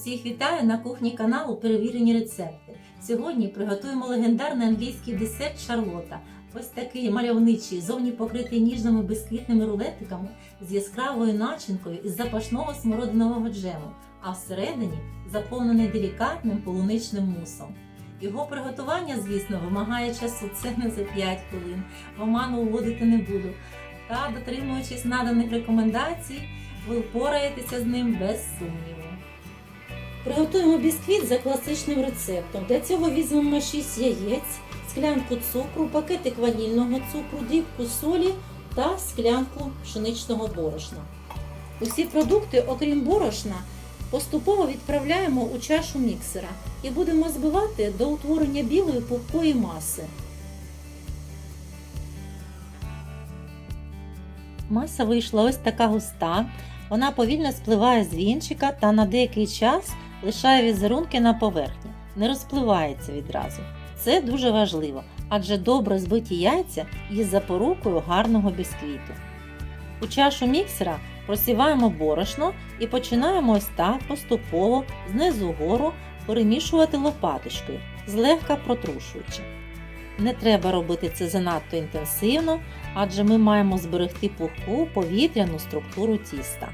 Усіх вітаю на кухні каналу Перевірені рецепти. Сьогодні приготуємо легендарний англійський десерт Шарлота. Ось такий мальовничий, зовні покритий ніжними бисквітними рулетиками з яскравою начинкою із запашного смородинового джему, а всередині заповнений делікатним полуничним мусом. Його приготування, звісно, вимагає часу, це не за 5 хвилин. Оману вводити не буду. Та, дотримуючись наданих рекомендацій, ви впораєтеся з ним без сумніву. Приготуємо бісквіт за класичним рецептом. Для цього візьмемо 6 яєць, склянку цукру, пакетик ванільного цукру, дрібку солі та склянку пшеничного борошна. Усі продукти, окрім борошна, поступово відправляємо у чашу міксера і будемо збивати до утворення білої пухкої маси. Маса вийшла ось така густа. Вона повільно спливає з вінчика та на деякий час лишає візерунки на поверхні, не розпливається відразу. Це дуже важливо, адже добре збиті яйця є запорукою гарного бісквіту. У чашу міксера просіваємо борошно і починаємо ось так поступово знизу вгору перемішувати лопаточкою, злегка протрушуючи. Не треба робити це занадто інтенсивно, адже ми маємо зберегти пухку повітряну структуру тіста.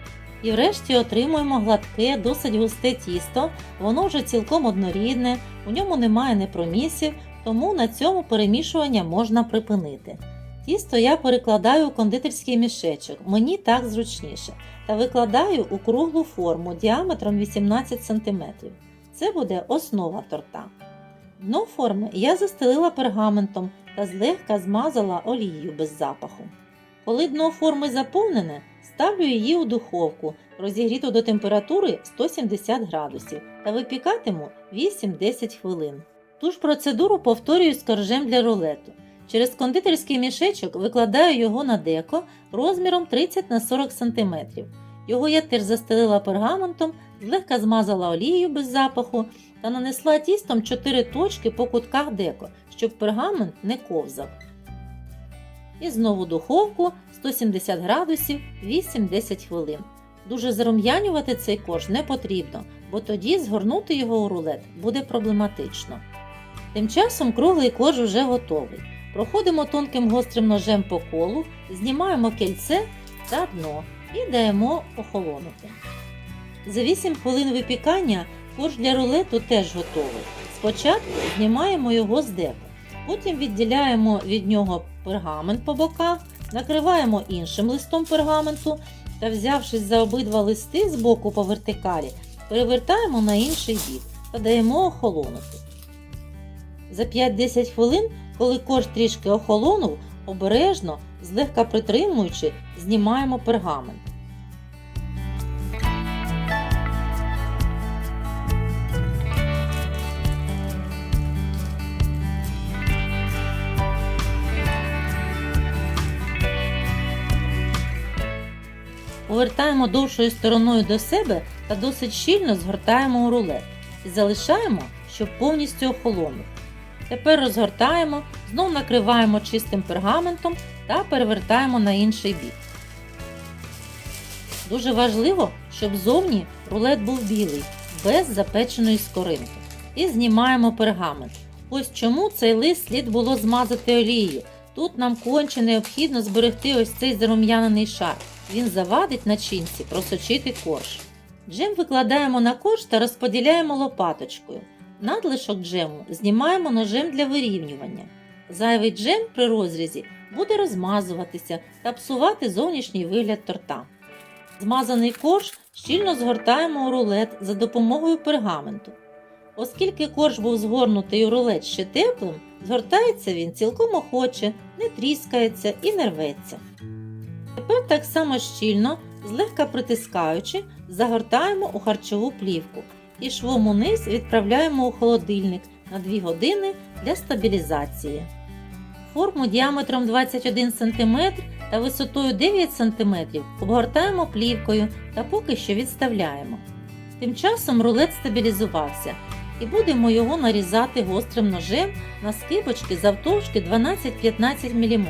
І врешті отримуємо гладке, досить густе тісто, воно вже цілком однорідне, у ньому немає непромісів, тому на цьому перемішування можна припинити. Тісто я перекладаю у кондитерський мішечок, мені так зручніше, та викладаю у круглу форму діаметром 18 см. Це буде основа торта. Дно форми я застелила пергаментом та злегка змазала олією без запаху. Коли дно форми заповнене, ставлю її у духовку, розігріту до температури 170 градусів та випікатиму 8-10 хвилин. Ту ж процедуру повторюю з коржем для рулету. Через кондитерський мішечок викладаю його на деко розміром 30 на 40 см. Його я теж застелила пергаментом, злегка змазала олією без запаху та нанесла тістом 4 точки по кутках деко, щоб пергамент не ковзав. І знову духовку 170 градусів 8-10 хвилин. Дуже зарум'янювати цей корж не потрібно, бо тоді згорнути його у рулет буде проблематично. Тим часом круглий корж вже готовий. Проходимо тонким гострим ножем по колу, знімаємо кільце та дно і даємо охолонути. За 8 хвилин випікання корж для рулету теж готовий. Спочатку знімаємо його з деку, потім відділяємо від нього пергамент по боках, накриваємо іншим листом пергаменту та, взявшись за обидва листи з боку по вертикалі, перевертаємо на інший бік та даємо охолонути. За 5-10 хвилин, коли корж трішки охолонув, обережно, злегка притримуючи, знімаємо пергамент. Повертаємо довшою стороною до себе та досить щільно згортаємо у рулет і залишаємо, щоб повністю охолонув. Тепер розгортаємо, знов накриваємо чистим пергаментом та перевертаємо на інший бік. Дуже важливо, щоб зовні рулет був білий, без запеченої скоринки. І знімаємо пергамент. Ось чому цей лист слід було змазати олією. Тут нам конче необхідно зберегти ось цей зарум'янений шар. Він завадить начинці просочити корж. Джем викладаємо на корж та розподіляємо лопаточкою. Надлишок джему знімаємо ножем для вирівнювання. Зайвий джем при розрізі буде розмазуватися та псувати зовнішній вигляд торта. Змазаний корж щільно згортаємо у рулет за допомогою пергаменту. Оскільки корж був згорнутий у рулет ще теплим, згортається він цілком охоче, не тріскається і не рветься. Тепер так само щільно, злегка притискаючи, загортаємо у харчову плівку і швом униз відправляємо у холодильник на 2 години для стабілізації. Форму діаметром 21 см та висотою 9 см обгортаємо плівкою та поки що відставляємо. Тим часом рулет стабілізувався і будемо його нарізати гострим ножем на скибочки завтовшки 12-15 мм.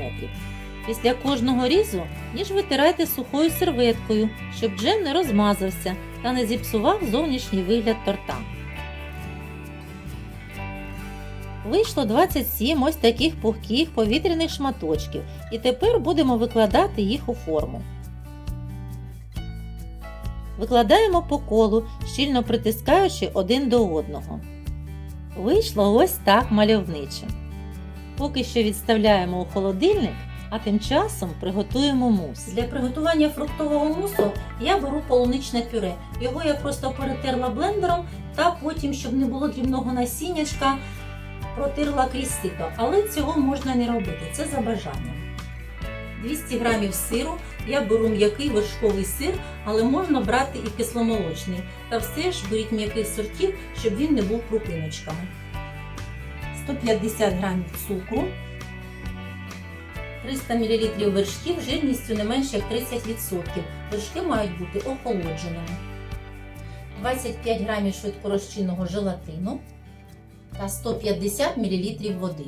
Після кожного різу ніж витирайте сухою серветкою, щоб джем не розмазався та не зіпсував зовнішній вигляд торта. Вийшло 27 ось таких пухких повітряних шматочків, і тепер будемо викладати їх у форму. Викладаємо по колу, щільно притискаючи один до одного. Вийшло ось так мальовниче. Поки що відставляємо у холодильник, а тим часом приготуємо мус. Для приготування фруктового мусу я беру полуничне пюре. Його я просто перетерла блендером та потім, щоб не було дрібного насіннячка, протерла крізь сито. Але цього можна не робити, це за бажанням. 200 грамів сиру, я беру м'який вершковий сир, але можна брати і кисломолочний. Та все ж беріть м'яких сортів, щоб він не був крупиночками. 150 грамів цукру, 300 мл вершків жирністю не менше як 30%. Вершки мають бути охолодженими. 25 г швидкорозчинного желатину та 150 мл води.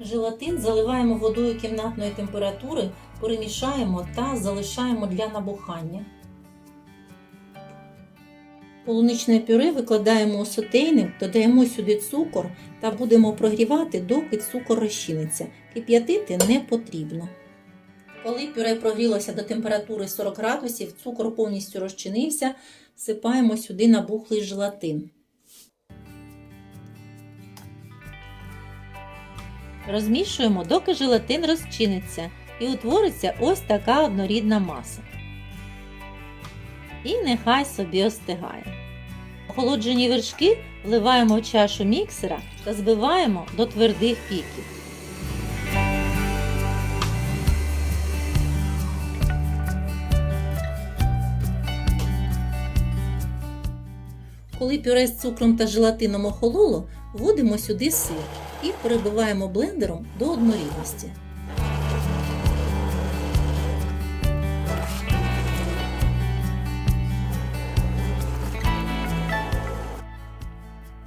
Желатин заливаємо водою кімнатної температури, перемішаємо та залишаємо для набухання. Полуничне пюре викладаємо у сотейник, додаємо сюди цукор та будемо прогрівати, доки цукор розчиниться. Кип'ятити не потрібно. Коли пюре прогрілося до температури 40 градусів, цукор повністю розчинився, всипаємо сюди набухлий желатин. Розмішуємо, доки желатин розчиниться і утвориться ось така однорідна маса. І нехай собі остигає. Охолоджені вершки вливаємо в чашу міксера та збиваємо до твердих піків. Коли пюре з цукром та желатином охололо, вводимо сюди сир і перебиваємо блендером до однорідності.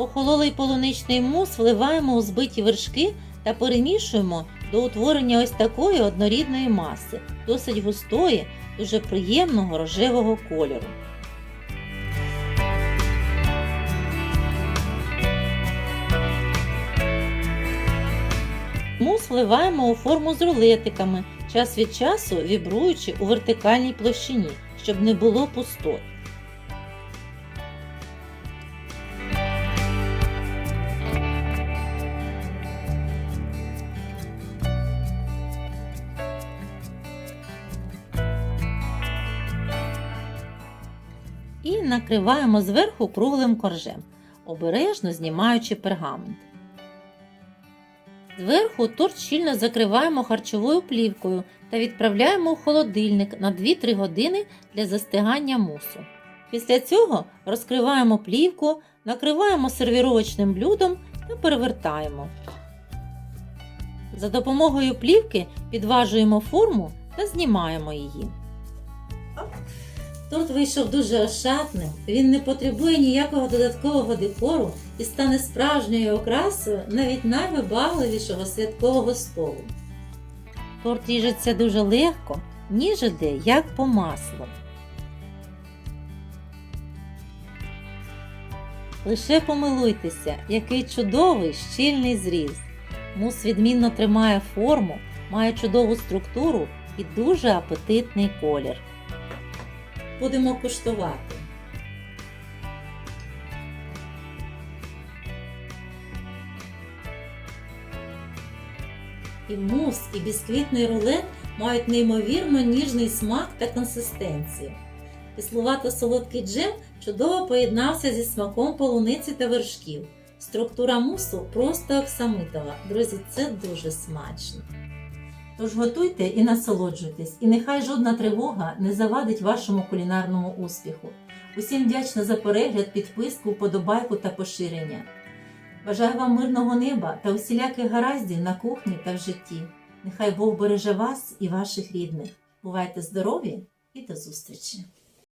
Охололий полуничний мус вливаємо у збиті вершки та перемішуємо до утворення ось такої однорідної маси, досить густої, дуже приємного рожевого кольору. Мус вливаємо у форму з рулетиками, час від часу вібруючи у вертикальній площині, щоб не було пустот. І накриваємо зверху круглим коржем, обережно знімаючи пергамент. Зверху торт щільно закриваємо харчовою плівкою та відправляємо у холодильник на 2-3 години для застигання мусу. Після цього розкриваємо плівку, накриваємо сервіровочним блюдом та перевертаємо. За допомогою плівки підважуємо форму та знімаємо її. Торт вийшов дуже ошатним, він не потребує ніякого додаткового декору і стане справжньою окрасою навіть найвибагливішого святкового столу. Торт ріжеться дуже легко, ніж іде як по маслу. Лише помилуйтеся, який чудовий щільний зріз. Мус відмінно тримає форму, має чудову структуру і дуже апетитний колір. Будемо куштувати. І мус, і бісквітний рулет мають неймовірно ніжний смак та консистенцію. Кислувато-солодкий джем чудово поєднався зі смаком полуниці та вершків. Структура мусу просто оксамитова. Друзі, це дуже смачно. Тож готуйте і насолоджуйтесь, і нехай жодна тривога не завадить вашому кулінарному успіху. Усім вдячна за перегляд, підписку, вподобайку та поширення. Бажаю вам мирного неба та усіляких гараздів на кухні та в житті. Нехай Бог береже вас і ваших рідних. Бувайте здорові і до зустрічі!